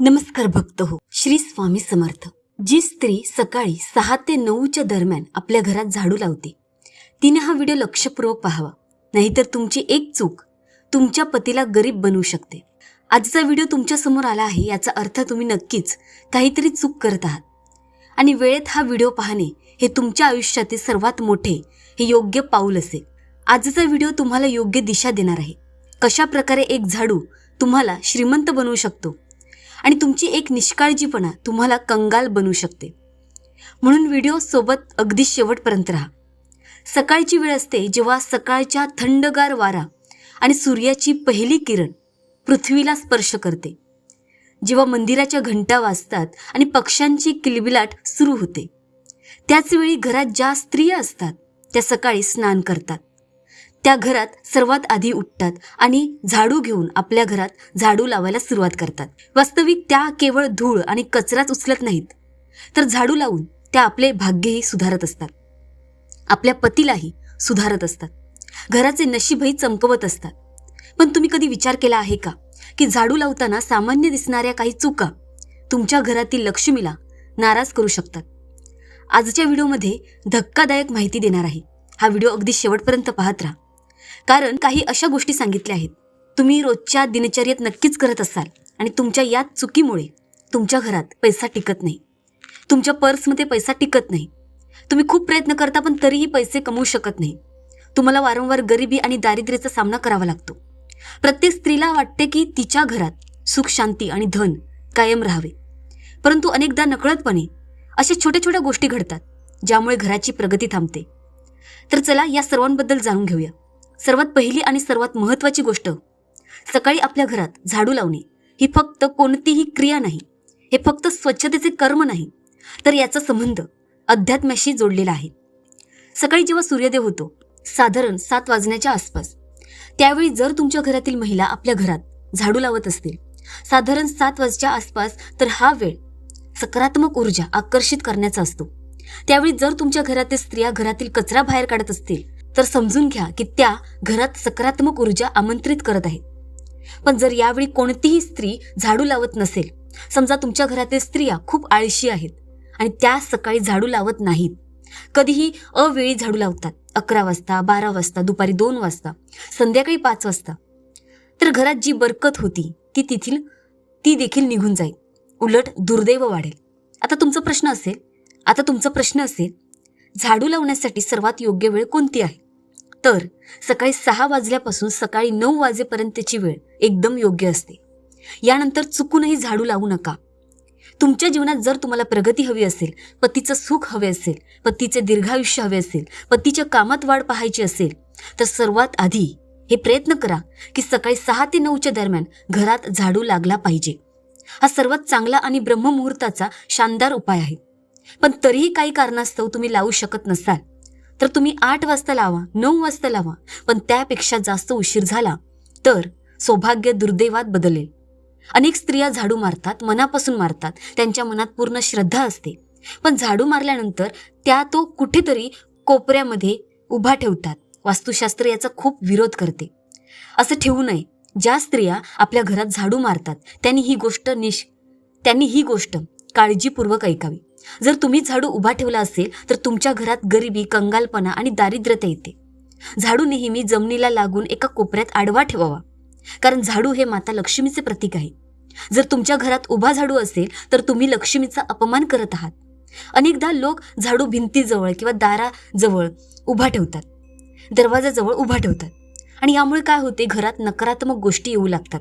नमस्कार भक्त हो श्री स्वामी समर्थ. जी स्त्री सकाळी सहा ते नऊच्या दरम्यान आपल्या घरात झाडू लावते. तिने हा व्हिडिओ लक्षपूर्वक पाहावा. नाहीतर तुमची एक चूक तुमच्या पतीला गरीब बनवू शकते. आजचा व्हिडिओ तुमच्यासमोर आला आहे याचा अर्थ तुम्ही नक्कीच काहीतरी चूक करत आहात. आणि वेळेत हा व्हिडिओ पाहणे हे तुमच्या आयुष्यातील सर्वात मोठे हे योग्य पाऊल असेल. आजचा व्हिडिओ तुम्हाला योग्य दिशा देणार आहे. कशा प्रकारे एक झाडू तुम्हाला श्रीमंत बनवू शकतो? आणि तुमची एक निष्काळजीपणा तुम्हाला कंगाल बनू शकते. म्हणून व्हिडिओ सोबत अगदी शेवटपर्यंत राहा. सकाळची वेळ असते जेव्हा सकाळच्या थंडगार वारा आणि सूर्याची पहिली किरण पृथ्वीला स्पर्श करते. जेव्हा मंदिराच्या घंटा वाजतात आणि पक्ष्यांची किलबिलाट सुरू होते. त्याचवेळी घरात ज्या स्त्रिया असतात त्या सकाळी स्नान करतात. त्या घरात सर्वात आधी उठतात आणि झाडू घेऊन आपल्या घरात झाडू लावायला सुरुवात करतात. वास्तविक त्या केवळ धूळ आणि कचराच उचलत नाहीत तर झाडू लावून त्या आपले भाग्यही सुधारत असतात. आपल्या पतीलाही सुधारत असतात. घराचे नशीबही चमकवत असतात. पण तुम्ही कधी विचार केला आहे का की झाडू लावताना सामान्य दिसणाऱ्या काही चुका तुमच्या घरातील लक्ष्मीला नाराज करू शकतात? आजच्या व्हिडिओमध्ये धक्कादायक माहिती देणार आहे. हा व्हिडिओ अगदी शेवटपर्यंत पाहत राहा. कारण काही अशा गोष्टी सांगितल्या आहेत. तुम्ही रोजच्या दिनचर्येत नक्कीच करत असाल आणि तुमच्या या चुकीमुळे तुमच्या घरात पैसा टिकत नाही. तुमच्या पर्समध्ये पैसा टिकत नाही. तुम्ही खूप प्रयत्न करता पण तरीही पैसे कमवू शकत नाही. तुम्हाला वारंवार गरिबी आणि दारिद्र्याचा सामना करावा लागतो. प्रत्येक स्त्रीला वाटते की तिच्या घरात सुख शांती आणि धन कायम राहावे. परंतु अनेकदा नकळतपणे अशा छोट्या छोट्या गोष्टी घडतात ज्यामुळे घराची प्रगती थांबते. तर चला या सर्वांबद्दल जाणून घेऊया. सर्वात पहिली आणि सर्वात महत्त्वाची गोष्ट सकाळी आपल्या घरात झाडू लावणे ही फक्त कोणतीही क्रिया नाही हे फक्त स्वच्छतेचे कर्म नाही तर याचा संबंध अध्यात्माशी जोडलेला आहे. सकाळी जेव्हा सूर्योदय होतो साधारण सात वाजण्याच्या आसपास त्यावेळी जर तुमच्या घरातील महिला आपल्या घरात झाडू लावत असतील साधारण सात वाजच्या आसपास तर हा वेळ सकारात्मक ऊर्जा आकर्षित करण्याचा असतो. त्यावेळी जर तुमच्या घरातील स्त्रिया घरातील कचरा बाहेर काढत असतील तर समजून घ्या की त्या घरात सकारात्मक ऊर्जा आमंत्रित करत आहेत. पण जर यावेळी कोणतीही स्त्री झाडू लावत नसेल समजा तुमच्या घरातील स्त्रिया खूप आळशी आहेत आणि त्या सकाळी झाडू लावत नाहीत कधीही अवेळी झाडू लावतात अकरा वाजता बारा वाजता दुपारी दोन वाजता संध्याकाळी पाच वाजता तर घरात जी बरकत होती ती तिथील ती देखील निघून जाईल. उलट दुर्दैव वाढेल. आता तुमचा प्रश्न असेल आता तुमचा प्रश्न असेल झाडू लावण्यासाठी सर्वात योग्य वेळ कोणती आहे? तर सकाळी सहा वाजल्यापासून सकाळी नऊ वाजेपर्यंतची वेळ एकदम योग्य असते. यानंतर चुकूनही झाडू लावू नका. तुमच्या जीवनात जर तुम्हाला प्रगती हवी असेल पतीचं सुख हवे असेल पतीचे दीर्घायुष्य हवे असेल पतीच्या कामात वाढ पाहायची असेल तर सर्वात आधी हे प्रयत्न करा की सकाळी सहा ते नऊच्या दरम्यान घरात झाडू लागला पाहिजे. हा सर्वात चांगला आणि ब्रह्ममुहूर्ताचा शानदार उपाय आहे. पण तरीही काही कारणास्तव तुम्ही लावू शकत नसाल. तर तुम्ही आठ वाजता लावा नऊ वाजता लावा पण त्यापेक्षा जास्त उशीर झाला तर सौभाग्य दुर्दैवात बदलेल. अनेक स्त्रिया झाडू मारतात मनापासून मारतात त्यांच्या मनात पूर्ण श्रद्धा असते. पण झाडू मारल्यानंतर त्या तो कुठेतरी कोपऱ्यामध्ये उभा ठेवतात. वास्तुशास्त्र याचा खूप विरोध करते. असं ठेवू नये. ज्या स्त्रिया आपल्या घरात झाडू मारतात त्यांनी ही गोष्ट निश त्यांनी ही गोष्ट काळजीपूर्वक ऐकावी. जर तुम्ही झाडू उभा ठेवला असेल तर तुमच्या घरात गरिबी कंगालपणा आणि दारिद्र्यता येते. झाडू नेहमी जमिनीला लागून एका कोपऱ्यात आडवा ठेवावा. कारण झाडू हे माता लक्ष्मीचे प्रतीक आहे. जर तुमच्या घरात उभा झाडू असेल तर तुम्ही लक्ष्मीचा अपमान करत आहात. अनेकदा लोक झाडू भिंतीजवळ किंवा दाराजवळ उभा ठेवतात. दरवाजाजवळ उभा ठेवतात. आणि यामुळे काय होते? घरात नकारात्मक गोष्टी येऊ लागतात.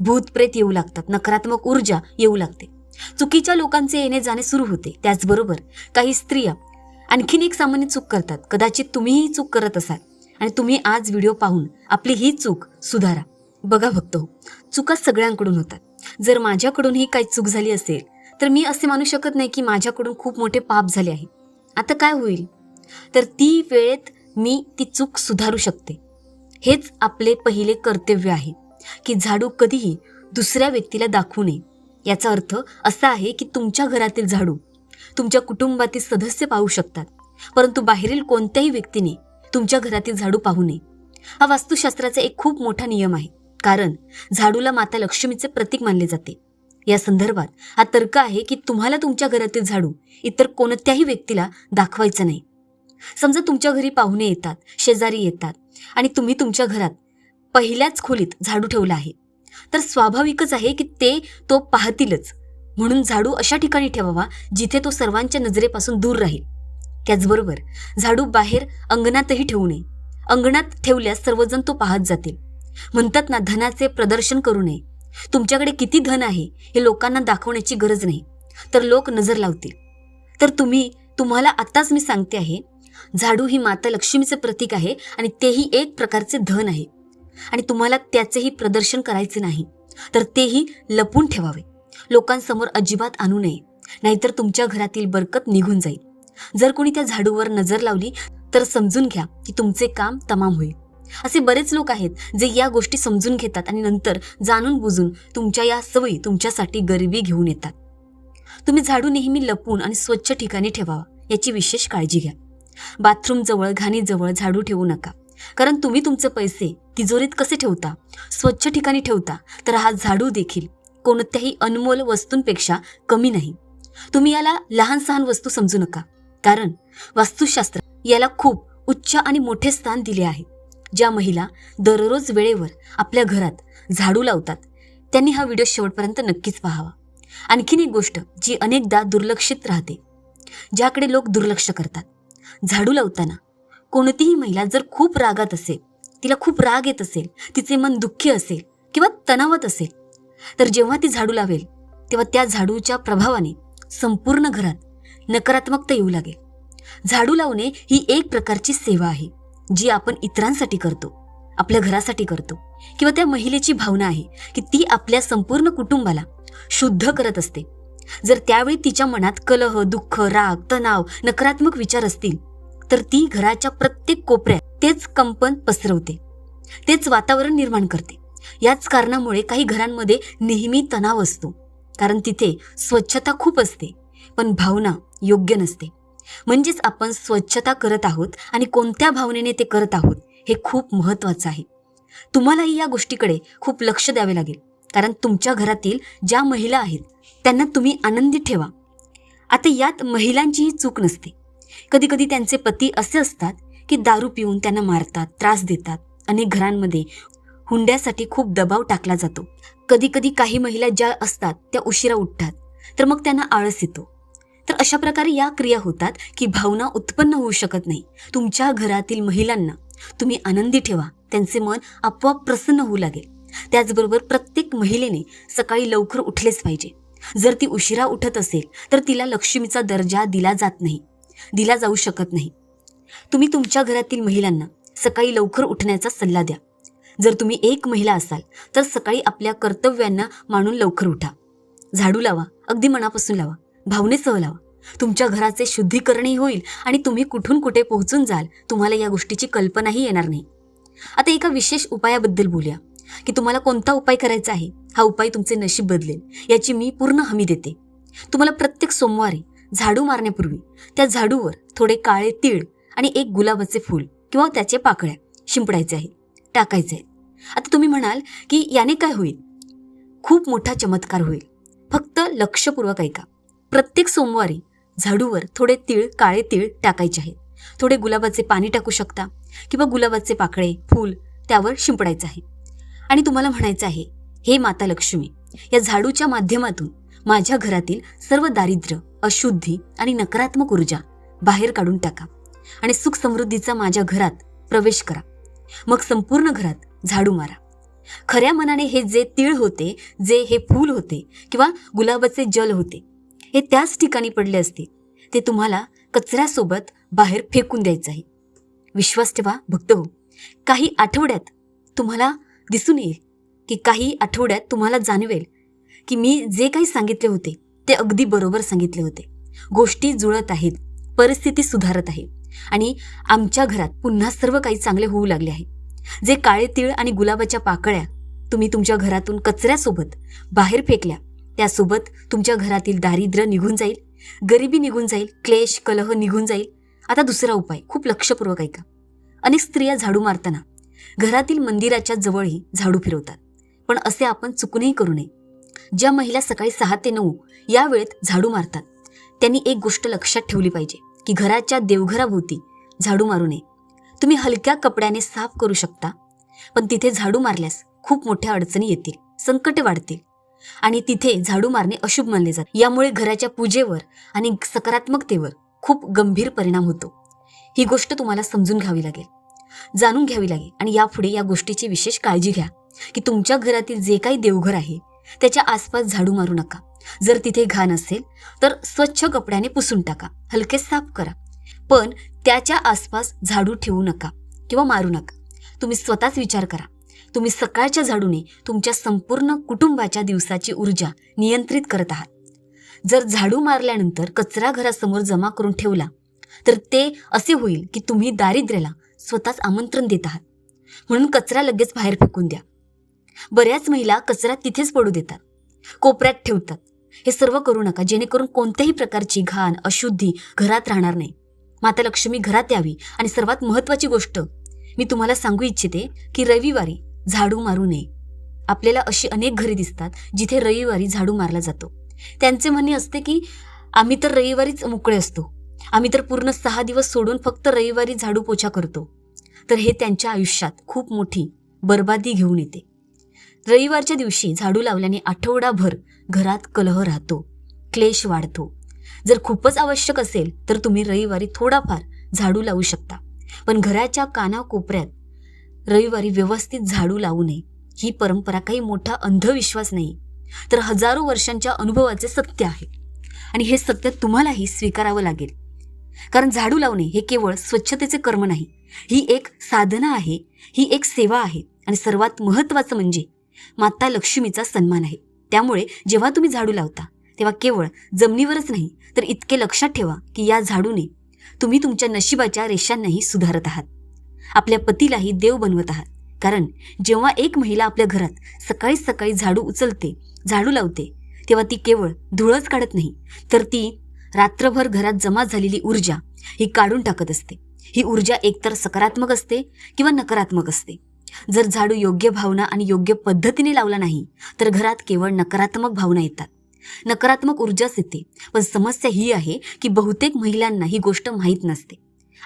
भूत प्रेत येऊ लागतात. नकारात्मक ऊर्जा येऊ लागते. चुकीच्या लोकांचे येणे जाणे सुरू होते. त्याचबरोबर काही स्त्रिया आणखीन एक सामान्य चूक करतात. कदाचित तुम्हीही चूक करत असाल आणि तुम्ही आज व्हिडिओ पाहून आपली ही चूक सुधारा. बघा भक्त हो चुका सगळ्यांकडून होतात. जर माझ्याकडून ही काही चूक झाली असेल तर मी असे मानू शकत नाही की माझ्याकडून खूप मोठे पाप झाले आहे. आता काय होईल? तर ती वेळेत मी ती चूक सुधारू शकते. हेच आपले पहिले कर्तव्य आहे की झाडू कधीही दुसऱ्या व्यक्तीला दाखवू नये. याचा अर्थ असा आहे की तुमच्या घरातील झाडू तुमच्या कुटुंबातील सदस्य पाहू शकतात परंतु बाहेरील कोणत्याही व्यक्तीने तुमच्या घरातील झाडू पाहू नये. हा वास्तुशास्त्राचा एक खूप मोठा नियम आहे कारण झाडूला माता लक्ष्मीचे प्रतीक मानले जाते. या संदर्भात हा तर्क आहे की तुम्हाला तुमच्या घरातील झाडू इतर कोणत्याही व्यक्तीला दाखवायचं नाही. समजा तुमच्या घरी पाहुणे येतात शेजारी येतात आणि तुम्ही तुमच्या घरात पहिल्याच खोलीत झाडू ठेवला आहे. तर स्वाभाविकच आहे की ते तो पाहतीलच. म्हणून झाडू अशा ठिकाणी ठेवावा जिथे तो सर्वांच्या नजरेपासून दूर राहील. त्याचबरोबर झाडू बाहेर अंगणातही ठेवू नये. अंगणात ठेवल्यास सर्वजण तो पाहत जातील. म्हणतात ना धनाचे प्रदर्शन करू नये. तुमच्याकडे किती धन आहे हे लोकांना दाखवण्याची गरज नाही. तर लोक नजर लावतील. तर तुम्ही तुम्हाला आत्ताच मी सांगते आहे झाडू ही माता लक्ष्मीचे प्रतीक आहे आणि तेही एक प्रकारचे धन आहे. आणि तुम्हाला त्याचेही प्रदर्शन करायचे नाही तर तेही लपून ठेवावे. लोकांसमोर अजिबात आणू नये नाहीतर तुमच्या घरातील बरकत निघून जाईल. जर कोणी त्या झाडूवर नजर लावली तर समजून घ्या की तुमचे काम तमाम होईल. असे बरेच लोक आहेत जे या गोष्टी समजून घेतात आणि नंतर जाणून बुजून तुमच्या या सवयी तुमच्यासाठी गरिबी घेऊन येतात. तुम्ही झाडू नेहमी लपून आणि स्वच्छ ठिकाणी ठेवावा याची विशेष काळजी घ्या. बाथरूमजवळ घाणीजवळ झाडू ठेवू नका कारण तुम्ही तुमचे पैसे तिजोरीत कसे ठेवता? स्वच्छ ठिकाणी ठेवता तर हा झाडू देखील कोणत्याही अनमोल वस्तूंपेक्षा कमी नाही. तुम्ही याला लहान सहान वस्तू समजू नका कारण वास्तुशास्त्र याला खूप उच्च आणि मोठे स्थान दिले आहे ज्या महिला दररोज वेळेवर आपल्या घरात झाडू लावतात. त्यांनी हा व्हिडिओ शेवटपर्यंत नक्कीच पाहावा. आणखीन एक गोष्ट जी अनेकदा दुर्लक्षित राहते ज्याकडे लोक दुर्लक्ष करतात. झाडू लावताना कोणतीही महिला जर खूप रागात असेल तिला खूप राग येत असेल तिचे मन दुःखी असेल किंवा तणावात असेल. तर जेव्हा ती झाडू लावेल तेव्हा त्या झाडूच्या प्रभावाने संपूर्ण घरात नकारात्मकता येऊ लागेल. झाडू लावणे ही एक प्रकारची सेवा आहे जी आपण इतरांसाठी करतो आपल्या घरासाठी करतो किंवा त्या महिलेची भावना आहे की ती आपल्या संपूर्ण कुटुंबाला शुद्ध करत असते. जर त्यावेळी तिच्या मनात कलह दुःख राग तणाव नकारात्मक विचार असतील तर ती घराच्या प्रत्येक कोपऱ्यात तेच कंपन पसरवते. तेच वातावरण निर्माण करते. याच कारणामुळे काही घरांमध्ये नेहमी तणाव असतो. कारण तिथे स्वच्छता खूप असते पण भावना योग्य नसते. म्हणजेच आपण स्वच्छता करत आहोत आणि कोणत्या भावनेने ते करत आहोत हे खूप महत्त्वाचं आहे. तुम्हालाही या गोष्टीकडे खूप लक्ष द्यावे लागेल. कारण तुमच्या घरातील ज्या महिला आहेत त्यांना तुम्ही आनंदी ठेवा. आता यात महिलांचीही चूक नसते. कधीकधी त्यांचे पती असे असतात की दारू पिऊन त्यांना मारतात त्रास देतात अनेक घरांमध्ये हुंड्यासाठी खूप दबाव टाकला जातो. कधी कधी काही महिला ज्या असतात त्या उशिरा उठतात तर मग त्यांना आळस येतो. तर अशा प्रकारे या क्रिया होतात की भावना उत्पन्न होऊ शकत नाही. तुमच्या घरातील महिलांना तुम्ही आनंदी ठेवा त्यांचे मन आपोआप प्रसन्न होऊ लागेल. त्याचबरोबर प्रत्येक महिलेने सकाळी लवकर उठलेच पाहिजे. जर ती उशिरा उठत असेल तर तिला लक्ष्मीचा दर्जा दिला जात नाही दिला जाऊ शकत नाही. तुम्ही तुमच्या घरातील महिलांना सकाळी लवकर उठण्याचा सल्ला द्या. जर तुम्ही एक महिला असाल तर सकाळी आपल्या कर्तव्यांना मानून लवकर उठा. झाडू लावा अगदी मनापासून लावा भावनेसह लावा. तुमच्या घराचे शुद्धीकरणही होईल आणि तुम्ही कुठून कुठे पोहोचून जाल तुम्हाला या गोष्टीची कल्पनाही येणार नाही. आता एका विशेष उपायाबद्दल बोलूया. की तुम्हाला कोणता उपाय करायचा आहे हा उपाय तुमचे नशीब बदलेल याची मी पूर्ण हमी देते. तुम्हाला प्रत्येक सोमवारी झाडू मारण्यापूर्वी त्या झाडूवर थोडे काळे तीळ आणि एक गुलाबाचे फूल किंवा त्याचे पाकळ्या शिंपडायचे आहे टाकायचे आहेत. आता तुम्ही म्हणाल की याने काय होईल? खूप मोठा चमत्कार होईल. फक्त लक्षपूर्वक ऐका. प्रत्येक सोमवारी झाडूवर थोडे तीळ काळे तीळ टाकायचे आहेत. थोडे गुलाबाचे पाणी टाकू शकता किंवा गुलाबाचे पाकळे फूल त्यावर शिंपडायचं आहे. आणि तुम्हाला म्हणायचं आहे हे माता लक्ष्मी या झाडूच्या माध्यमातून माझ्या घरातील सर्व दारिद्र्य अशुद्धी आणि नकारात्मक ऊर्जा बाहेर काढून टाका. आणि सुख समृद्धीचा माझ्या घरात प्रवेश करा. मग संपूर्ण घरात झाडू मारा. खऱ्या मनाने हे जे तीळ होते जे हे फूल होते किंवा गुलाबाचे जल होते हे त्याच ठिकाणी पडले असते ते तुम्हाला कचऱ्यासोबत बाहेर फेकून द्यायचं आहे. विश्वास ठेवा भक्त हो काही आठवड्यात तुम्हाला दिसून येईल की काही आठवड्यात तुम्हाला जाणवेल की मी जे काही सांगितले होते ते अगदी बरोबर सांगितले होते. गोष्टी जुळत आहेत परिस्थिती सुधारत आहे. आणि आमच्या घरात पुन्हा सर्व काही चांगले होऊ लागले आहे. जे काळे तीळ आणि गुलाबाच्या पाकळ्या तुम्ही तुमच्या घरातून कचऱ्यासोबत बाहेर फेकल्या त्यासोबत तुमच्या घरातील दारिद्र्य निघून जाईल गरिबी निघून जाईल क्लेश कलह निघून जाईल. आता दुसरा उपाय खूप लक्षपूर्वक ऐका. अनेक स्त्रिया झाडू मारताना घरातील मंदिराच्या जवळही झाडू फिरवतात पण असे आपण चुकूनही करू नये. ज्या महिला सकाळी सहा ते नऊ या वेळेत झाडू मारतात त्यांनी एक गोष्ट लक्षात ठेवली पाहिजे. की घराच्या देवघराभोवती झाडू मारू नये. तुम्ही हलक्या कपड्याने साफ करू शकता. पण तिथे झाडू मारल्यास खूप मोठ्या अडचणी येतील. संकटे वाढतील. आणि तिथे झाडू मारणे अशुभ मानले जाते. यामुळे घराच्या पूजेवर आणि सकारात्मकतेवर खूप गंभीर परिणाम होतो. ही गोष्ट तुम्हाला समजून घ्यावी लागेल. जाणून घ्यावी लागेल. आणि यापुढे या गोष्टीची विशेष काळजी घ्या की तुमच्या घरातील जे काही देवघर आहे त्याच्या आसपास झाडू मारू नका. जर तिथे घाण असेल तर स्वच्छ कपड्याने पुसून टाका. हलके साफ करा. पण त्याच्या आसपास झाडू ठेवू नका किंवा मारू नका. तुम्ही स्वतःच विचार करा. तुम्ही सकाळच्या झाडूने तुमच्या संपूर्ण कुटुंबाच्या दिवसाची ऊर्जा नियंत्रित करत आहात. जर झाडू मारल्यानंतर कचरा घरासमोर जमा करून ठेवला तर ते असे होईल की तुम्ही दारिद्र्याला स्वतःच आमंत्रण देत आहात. म्हणून कचरा लगेच बाहेर फेकून द्या. बऱ्याच महिला कचरा तिथेच पडू देतात. कोपऱ्यात ठेवतात. हे सर्व करू नका. जेणेकरून कोणत्याही प्रकारची घाण अशुद्धी घरात राहणार नाही. माता लक्ष्मी घरात यावी. आणि सर्वात महत्त्वाची गोष्ट मी तुम्हाला सांगू इच्छिते की रविवारी झाडू मारू नये. आपल्याला अशी अनेक घरे दिसतात जिथे रविवारी झाडू मारला जातो. त्यांचे म्हणणे असते की आम्ही तर रविवारीच मोकळे असतो. आम्ही तर पूर्ण सहा दिवस सोडून फक्त रविवारी झाडू पोछा करतो. तर हे त्यांच्या आयुष्यात खूप मोठी बर्बादी घेऊन येते. रविवारच्या दिवशी झाडू लावल्याने आठवडाभर घरात कलह राहतो क्लेश वाढतो. जर खूपच आवश्यक असेल तर तुम्ही रविवारी थोडाफार झाडू लावू शकता. पण घराच्या कानाकोपऱ्यात रविवारी व्यवस्थित झाडू लावू नये ही परंपरा काही मोठा अंधविश्वास नाही तर हजारो वर्षांच्या अनुभवाचे सत्य आहे. आणि हे सत्य तुम्हालाही स्वीकारावं लागेल. कारण झाडू लावणे हे केवळ स्वच्छतेचे कर्म नाही ही एक साधना आहे ही एक सेवा आहे. आणि सर्वात महत्त्वाचं म्हणजे माता लक्ष्मीचा सन्मान आहे. त्यामुळे जेव्हा तुम्ही झाडू लावता तेव्हा केवळ जमिनीवरच नाही तर इतके लक्षात ठेवा की या झाडूने तुम्ही तुमच्या नशिबाच्या रेषांनाही सुधारत आहात. आपल्या पतीलाही देव बनवत आहात. कारण जेव्हा एक महिला आपल्या घरात सकाळी सकाळी झाडू उचलते झाडू लावते तेव्हा ती केवळ धुळच काढत नाही तर ती रात्रभर घरात जमा झालेली ऊर्जा ही काढून टाकत असते. ही ऊर्जा एकतर सकारात्मक असते किंवा नकारात्मक असते. जर झाडू योग्य भावना आणि योग्य पद्धतीने लावला नाही तर घरात केवळ नकारात्मक भावना येतात. नकारात्मक ऊर्जाच येते पण समस्या ही आहे की बहुतेक महिलांना ही गोष्ट माहीत नसते.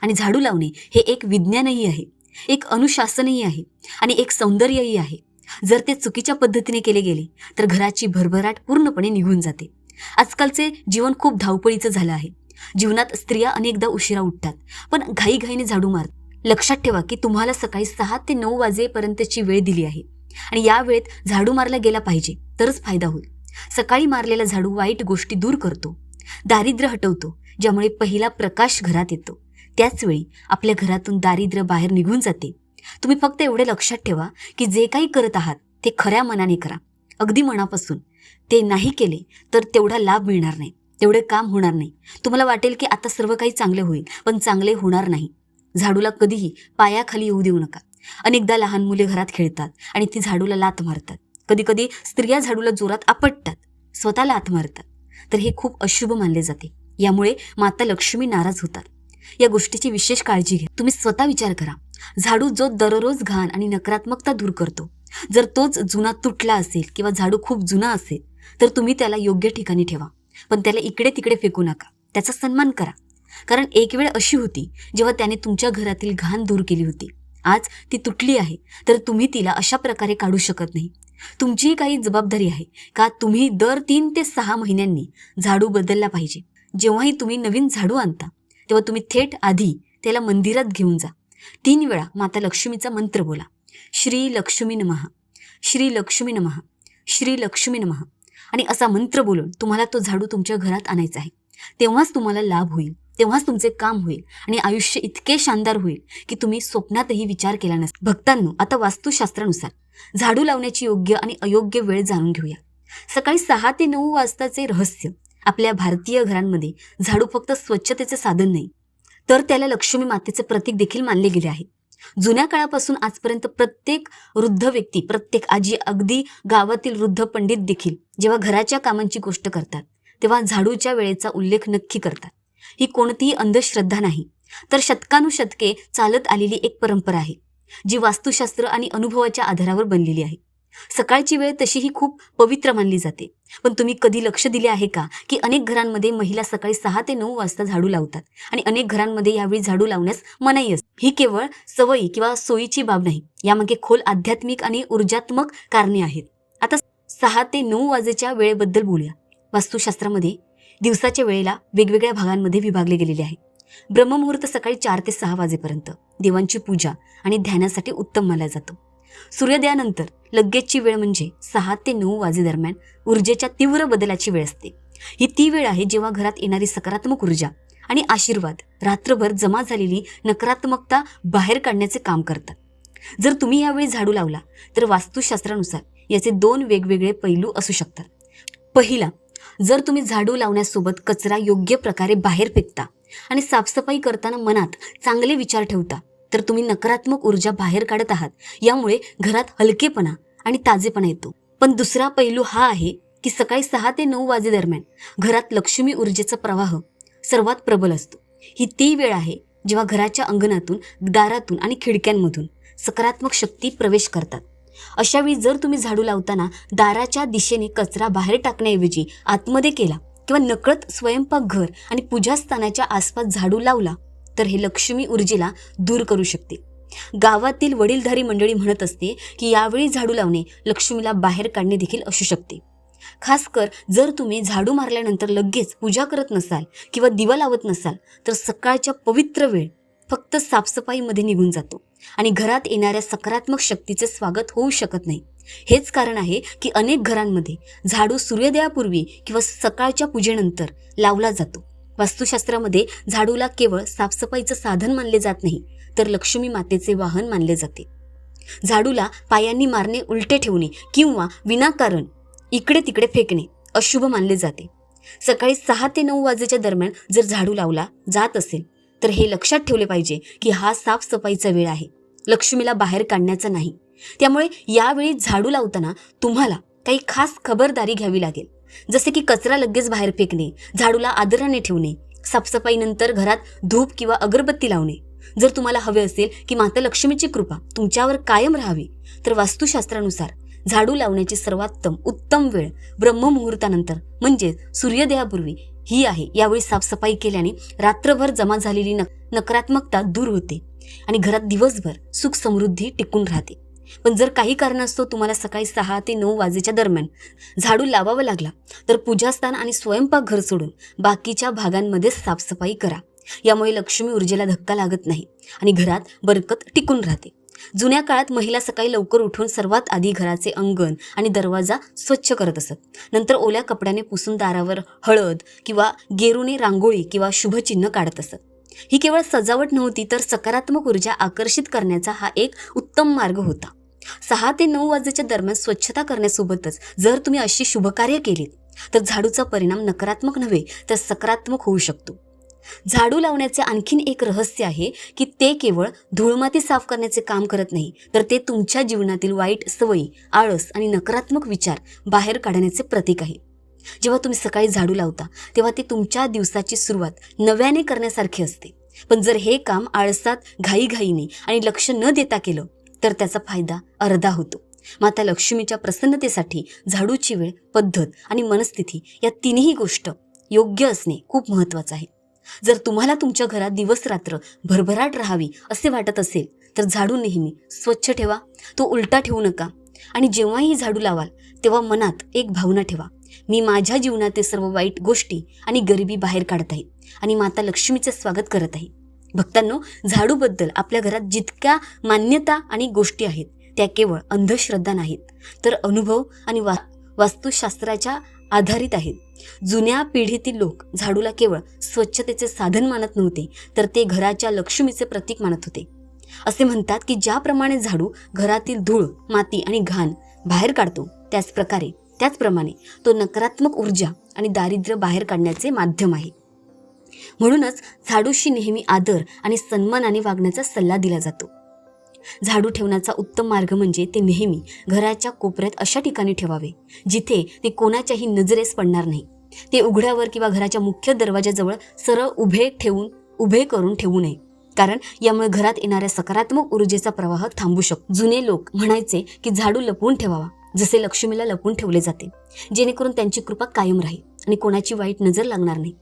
आणि झाडू लावणे हे एक विज्ञानही आहे एक अनुशासनही आहे आणि एक सौंदर्यही आहे. जर ते चुकीच्या पद्धतीने केले गेले तर घराची भरभराट पूर्णपणे निघून जाते. आजकालचे जीवन खूप धावपळीचं झालं आहे. जीवनात स्त्रिया अनेकदा उशिरा उठतात पण घाईघाईने झाडू मारतात. लक्षात ठेवा की तुम्हाला सकाळी सहा ते नऊ वाजेपर्यंतची वेळ दिली आहे. आणि या वेळेत झाडू मारला गेला पाहिजे तरच फायदा होईल. सकाळी मारलेला झाडू वाईट गोष्टी दूर करतो दारिद्र्य हटवतो ज्यामुळे पहिला प्रकाश घरात येतो. त्याचवेळी आपल्या घरातून दारिद्र्य बाहेर निघून जाते. तुम्ही फक्त एवढे लक्षात ठेवा की जे काही करत आहात ते खऱ्या मनाने करा. अगदी मनापासून. ते नाही केले तर तेवढा लाभ मिळणार नाही. तेवढे काम होणार नाही. तुम्हाला वाटेल की आता सर्व काही चांगले होईल पण चांगले होणार नाही. झाडूला कधीही पायाखाली येऊ देऊ नका. अनेकदा लहान मुले घरात खेळतात आणि ती झाडूला लात मारतात. कधी कधी स्त्रिया झाडूला जोरात आपटतात. स्वतःला लात मारतात. तर हे खूप अशुभ मानले जाते. यामुळे माता लक्ष्मी नाराज होतात. या गोष्टीची विशेष काळजी घ्या. तुम्ही स्वतः विचार करा. झाडू जो दररोज घाण आणि नकारात्मकता दूर करतो जर तोच जुना तुटला असेल किंवा झाडू खूप जुना असेल तर तुम्ही त्याला योग्य ठिकाणी ठेवा. पण त्याला इकडे तिकडे फेकू नका. त्याचा सन्मान करा. कारण एक वेळ अशी होती जेव्हा त्याने तुमच्या घरातील घाण दूर केली होती. आज ती तुटली आहे तर तुम्ही तिला अशा प्रकारे काढू शकत नाही. तुमचीही काही जबाबदारी आहे का तुम्ही दर तीन ते सहा महिन्यांनी झाडू बदलला पाहिजे. जेव्हाही तुम्ही नवीन झाडू आणता तेव्हा तुम्ही थेट आधी त्याला मंदिरात घेऊन जा. तीन वेळा माता लक्ष्मीचा मंत्र बोला. श्री लक्ष्मी नमहा श्री लक्ष्मी नमहा श्री लक्ष्मी नमहा आणि असा मंत्र बोलून तुम्हाला तो झाडू तुमच्या घरात आणायचा आहे. तेव्हाच तुम्हाला लाभ होईल. तेव्हाच तुमचे काम होईल आणि आयुष्य इतके शानदार होईल की तुम्ही स्वप्नातही विचार केला नसता भक्तांनो आता वास्तुशास्त्रानुसार झाडू लावण्याची योग्य आणि अयोग्य वेळ जाणून घेऊया. सकाळी सहा ते नऊ वाजताचे रहस्य. आपल्या भारतीय घरांमध्ये झाडू फक्त स्वच्छतेचे साधन नाही तर त्याला लक्ष्मी मातेचे प्रतीक देखील मानले गेले आहे. जुन्या काळापासून आजपर्यंत प्रत्येक वृद्ध व्यक्ती प्रत्येक आजी अगदी गावातील वृद्ध पंडित देखील जेव्हा घराच्या कामांची गोष्ट करतात तेव्हा झाडूच्या वेळेचा उल्लेख नक्की करतात. ही कोणतीही अंधश्रद्धा नाही. तर शतकानुशतके चालत आलेली एक परंपरा आहे जी वास्तुशास्त्र आणि अनुभवाच्या आधारावर बनलेली आहे. सकाळची वेळ तशीही खूप पवित्र मानली जाते. पण तुम्ही कधी लक्ष दिले आहे का की अनेक घरांमध्ये महिला सकाळी सहा ते नऊ वाजता झाडू लावतात आणि अनेक घरांमध्ये यावेळी झाडू लावण्यास मनाई असते? ही केवळ सवयी किंवा सोयीची बाब नाही यामागे खोल आध्यात्मिक आणि ऊर्जात्मक कारणे आहेत. आता सहा ते नऊ वाजेच्या वेळेबद्दल बोलूया. वास्तुशास्त्रामध्ये दिवसाच्या वेळेला वेगवेगळ्या भागांमध्ये विभागले गेलेले आहे. ब्रह्ममुहूर्त सकाळी चार ते सहा वाजेपर्यंत देवांची पूजा आणि ध्यानासाठी उत्तम मानला जातो. सूर्योदयानंतर लगेचची वेळ म्हणजे सहा ते नऊ वाजेदरम्यान ऊर्जेच्या तीव्र बदलाची वेळ असते. ही ती वेळ आहे जेव्हा घरात येणारी सकारात्मक ऊर्जा आणि आशीर्वाद रात्रभर जमा झालेली नकारात्मकता बाहेर काढण्याचे काम करतात. जर तुम्ही यावेळी झाडू लावला तर वास्तुशास्त्रानुसार याचे दोन वेगवेगळे पैलू असू शकतात. पहिला जर तुम्ही झाडू लावण्यासोबत कचरा योग्य प्रकारे बाहेर फेकता आणि साफसफाई करताना मनात चांगले विचार ठेवता तर तुम्ही नकारात्मक ऊर्जा बाहेर काढत आहात. यामुळे घरात हलकेपणा आणि ताजेपणा येतो. पण दुसरा पैलू हा आहे की सकाळी सहा ते नऊ वाजेदरम्यान घरात लक्ष्मी ऊर्जेचा प्रवाह सर्वात प्रबल असतो. ही ती वेळ आहे जेव्हा घराच्या अंगणातून दारातून आणि खिडक्यांमधून सकारात्मक शक्ती प्रवेश करतात. अशावेळी जर तुम्ही झाडू लावताना दाराच्या दिशेने कचरा बाहेर टाकण्याऐवजी आतमध्ये केला किंवा नकळत स्वयंपाकघर आणि पूजास्थानाच्या आसपास झाडू लावला तर हे लक्ष्मी ऊर्जेला दूर करू शकते. गावातील वडीलधारी मंडळी म्हणत असते की यावेळी झाडू लावणे लक्ष्मीला बाहेर काढणे देखील असू शकते. खास कर जर तुम्ही झाडू मारल्यानंतर लगेच पूजा करत नसाल किंवा दिवा लावत नसाल तर सकाळच्या पवित्र वेळ फक्त साफसफाईमध्ये निघून जातो. आणि घरात येणाऱ्या सकारात्मक शक्तीचे स्वागत होऊ शकत नाही. हेच कारण आहे की अनेक घरांमध्ये झाडू सूर्योदयापूर्वी किंवा सकाळच्या पूजेनंतर लावला जातो. वास्तुशास्त्रामध्ये झाडूला केवळ साफसफाईचं साधन मानले जात नाही तर लक्ष्मी मातेचे वाहन मानले जाते. झाडूला पायांनी मारणे उलटे ठेवणे किंवा विनाकारण इकडे तिकडे फेकणे अशुभ मानले जाते. सकाळी सहा ते नऊ वाजेच्या दरम्यान जर झाडू लावला जात असेल तर हे लक्षात ठेवले पाहिजे की हा साफसफाईचा वेळ आहे. लक्ष्मीला बाहेर काढण्याचा नाही. त्यामुळे यावेळी झाडू लावताना तुम्हाला काही खास खबरदारी घ्यावी लागेल. जसे की कचरा लगेच बाहेर फेकणे झाडूला आदराने ठेवणे साफसफाईनंतर घरात धूप किंवा अगरबत्ती लावणे. जर तुम्हाला हवे असेल की माता लक्ष्मीची कृपा तुमच्यावर कायम राहावी तर वास्तुशास्त्रानुसार झाडू लावण्याची सर्वोत्तम उत्तम वेळ ब्रह्ममुहूर्तानंतर म्हणजे सूर्योदयापूर्वी ही आहे. यावेळी साफसफाई केल्याने रात्रभर जमा झालेली नक नकारात्मकता दूर होते आणि घरात दिवसभर सुख समृद्धी टिकून राहते. पण जर काही कारणास्तव तुम्हाला सकाळी सहा ते नऊ वाजेच्या दरम्यान झाडू लावावा लागला तर पूजास्थान आणि स्वयंपाकघर सोडून बाकीच्या भागांमध्ये साफसफाई करा. यामुळे लक्ष्मी ऊर्जेला धक्का लागत नाही आणि घरात बरकत टिकून राहते. जुन्या काळात महिला सकाळी लवकर उठून सर्वात आधी घराचे अंगण आणि दरवाजा स्वच्छ करत असत. नंतर ओल्या कपड्याने पुसून दारावर हळद किंवा गेरूने रांगोळी किंवा शुभचिन्ह काढत असत. ही केवळ सजावट नव्हती तर सकारात्मक ऊर्जा आकर्षित करण्याचा हा एक उत्तम मार्ग होता. सहा ते नऊ वाजेच्या दरम्यान स्वच्छता करण्यासोबतच जर तुम्ही अशी शुभकार्य केलीत तर झाडूचा परिणाम नकारात्मक नव्हे तर सकारात्मक होऊ शकतो. झाडू लावण्याचे आणखीन एक रहस्य आहे की ते केवळ धूळमाती साफ करण्याचे काम करत नाही तर ते तुमच्या जीवनातील वाईट सवयी आळस आणि नकारात्मक विचार बाहेर काढण्याचे प्रतीक आहे. जेव्हा तुम्ही सकाळी झाडू लावता तेव्हा ते तुमच्या दिवसाची सुरुवात नव्याने करण्यासारखे असते. पण जर हे काम आळसात घाईघाईने आणि लक्ष न देता केलं तर त्याचा फायदा अर्धा होतो. माता लक्ष्मीच्या प्रसन्नतेसाठी झाडूची वेळ पद्धत आणि मनस्थिती या तिन्ही गोष्ट योग्य असणे खूप महत्त्वाचं आहे. जर तुम्हाला तुमच्या घरात दिवस रात्र भरभराट राहावी असे वाटत असेल तर झाडू नेहमी स्वच्छ ठेवा. तो उलटा ठेवू नका. आणि जेव्हाही झाडू लावाल तेव्हा मनात एक भावना ठेवा. मी माझ्या जीवनातील सर्व वाईट गोष्टी आणि गरिबी बाहेर काढत आहे आणि माता लक्ष्मीचे स्वागत करत आहे. भक्तांनो झाडूबद्दल आपल्या घरात जितक्या मान्यता आणि गोष्टी आहेत त्या केवळ अंधश्रद्धा नाहीत तर अनुभव आणि वा वास्तुशास्त्राच्या आधारित आहेत. जुन्या पिढीतील लोक झाडूला केवळ स्वच्छतेचे साधन मानत नव्हते तर ते घराच्या लक्ष्मीचे प्रतीक मानत होते. असे म्हणतात की ज्याप्रमाणे झाडू घरातील धूळ माती आणि घाण बाहेर काढतो त्याच प्रकारे त्याचप्रमाणे तो नकारात्मक ऊर्जा आणि दारिद्र्य बाहेर काढण्याचे माध्यम आहे. म्हणूनच झाडूशी नेहमी आदर आणि सन्मानाने वागण्याचा सल्ला दिला जातो. झाडू ठेवण्याचा उत्तम मार्ग म्हणजे ते नेहमी घराच्या कोपऱ्यात अशा ठिकाणी ठेवावे जिथे ते कोणाच्याही नजरेस पडणार नाही. ते उघड्यावर किंवा घराच्या मुख्य दरवाजाजवळ सरळ उभे ठेवून उभे करून ठेवू नये. कारण यामुळे घरात येणाऱ्या सकारात्मक ऊर्जेचा प्रवाह थांबू शकतो. जुने लोक म्हणायचे की झाडू लपवून ठेवावा जसे लक्ष्मीला लपून ठेवले जाते जेणेकरून त्यांची कृपा कायम राहील आणि कोणाची वाईट नजर लागणार नाही.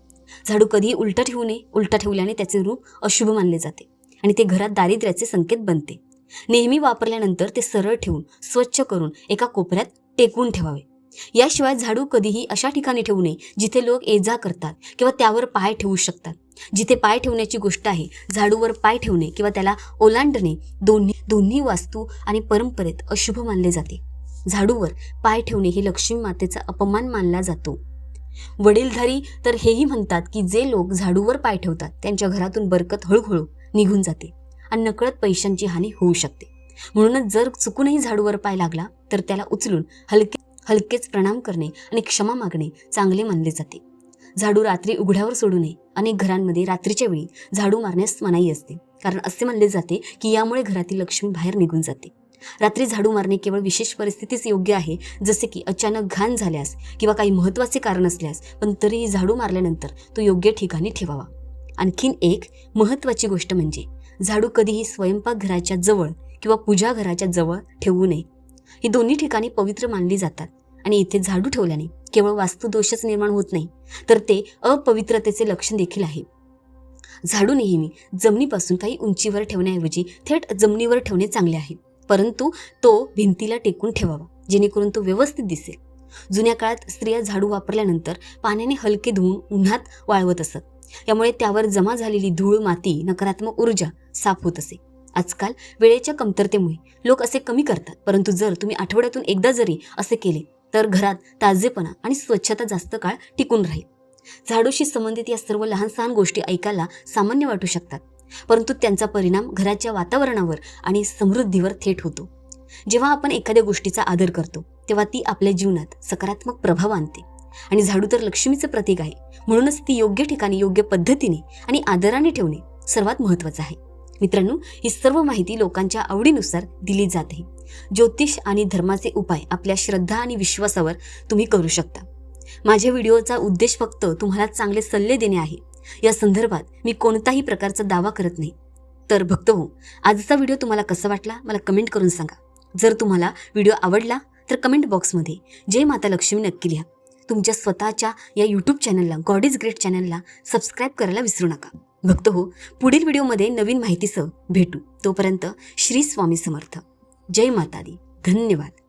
झाडू कधीही उलटा ठेवू नये. उलटा ठेवल्याने त्याचे रूप अशुभ मानले जाते आणि ते घरात दारिद्र्याचे संकेत बनते. नेहमी वापरल्यानंतर ते सरळ ठेवून स्वच्छ करून एका कोपऱ्यात टेकून ठेवावे. याशिवाय झाडू कधीही अशा ठिकाणी ठेवू नये जिथे लोक ये जा करतात किंवा त्यावर पाय ठेवू शकतात. जिथे पाय ठेवण्याची गोष्ट आहे झाडूवर पाय ठेवणे किंवा त्याला ओलांडणे दोन्ही दोन्ही वास्तू आणि परंपरेत अशुभ मानले जाते. झाडूवर पाय ठेवणे हे लक्ष्मी मातेचा अपमान मानला जातो. वडीलधारी तर हेही म्हणतात की जे लोक झाडूवर पाय ठेवतात त्यांच्या घरातून बरकत हळूहळू निघून जाते. आणि नकळत पैशांची हानी होऊ शकते. म्हणूनच जर चुकूनही झाडूवर पाय लागला तर त्याला उचलून हलके हलकेच प्रणाम करणे आणि क्षमा मागणे चांगले मानले जाते. झाडू रात्री उघड्यावर सोडू नये. अनेक घरांमध्ये रात्रीच्या वेळी झाडू मारण्यास मनाई असते. कारण असे मानले जाते की यामुळे घरातील लक्ष्मी बाहेर निघून जाते. रात्री झाडू मारणे केवळ विशेष परिस्थितीच योग्य आहे जसे की अचानक घाण झाल्यास किंवा काही महत्त्वाचे कारण असल्यास पण तरीही झाडू मारल्यानंतर तो योग्य ठिकाणी ठेवावा. आणखीन एक महत्त्वाची गोष्ट म्हणजे झाडू कधीही स्वयंपाकघराच्या जवळ किंवा पूजा घराच्या जवळ ठेवू नये. ही दोन्ही ठिकाणी पवित्र मानली जातात आणि इथे झाडू ठेवल्याने केवळ वास्तुदोषच निर्माण होत नाही तर ते अपवित्रतेचे लक्षण देखील आहे. झाडू नेहमी जमिनीपासून काही उंचीवर ठेवण्याऐवजी थेट जमिनीवर ठेवणे चांगले आहे परंतु तो भिंतीला टेकून ठेवावा जेणेकरून तो व्यवस्थित दिसेल. जुन्या काळात स्त्रिया झाडू वापरल्यानंतर पाण्याने हलके धुवून उन्हात वाळवत असत. यामुळे त्यावर जमा झालेली धूळ माती नकारात्मक ऊर्जा साफ होत असे. आजकाल वेळेच्या कमतरतेमुळे लोक असे कमी करतात परंतु जर तुम्ही आठवड्यातून एकदा जरी असे केले तर घरात ताजेपणा आणि स्वच्छता जास्त काळ टिकून राहील. झाडूशी संबंधित या सर्व लहान सहान गोष्टी ऐकायला सामान्य वाटू शकतात परंतु त्यांचा परिणाम घराच्या वातावरणावर आणि समृद्धीवर थेट होतो. जेव्हा आपण एखाद्या गोष्टीचा आदर करतो तेव्हा ती आपल्या जीवनात सकारात्मक प्रभाव आणते. आणि झाडू तर लक्ष्मीचं प्रतीक आहे. म्हणूनच ती योग्य ठिकाणी योग्य पद्धतीने आणि आदराने ठेवणे सर्वात महत्त्वाचं आहे. मित्रांनो ही सर्व माहिती लोकांच्या आवडीनुसार दिली जाते. ज्योतिष आणि धर्माचे उपाय आपल्या श्रद्धा आणि विश्वासावर तुम्ही करू शकता. माझ्या व्हिडिओचा उद्देश फक्त तुम्हाला चांगले सल्ले देणे आहे. या संदर्भात मी कोणताही प्रकारचा दावा करत नाही. तर भक्त हो आजचा व्हिडिओ तुम्हाला कसा वाटला मला कमेंट करून सांगा. जर तुम्हाला व्हिडिओ आवडला तर कमेंट बॉक्समध्ये जय माता लक्ष्मी नक्की लिहा. तुमच्या स्वतःच्या या यूट्यूब चॅनलला गॉड इज ग्रेट चॅनलला सबस्क्राईब करायला विसरू नका. भक्त हो पुढील व्हिडिओमध्ये नवीन माहितीसह भेटू. तोपर्यंत श्री स्वामी समर्थ. जय माता दी धन्यवाद.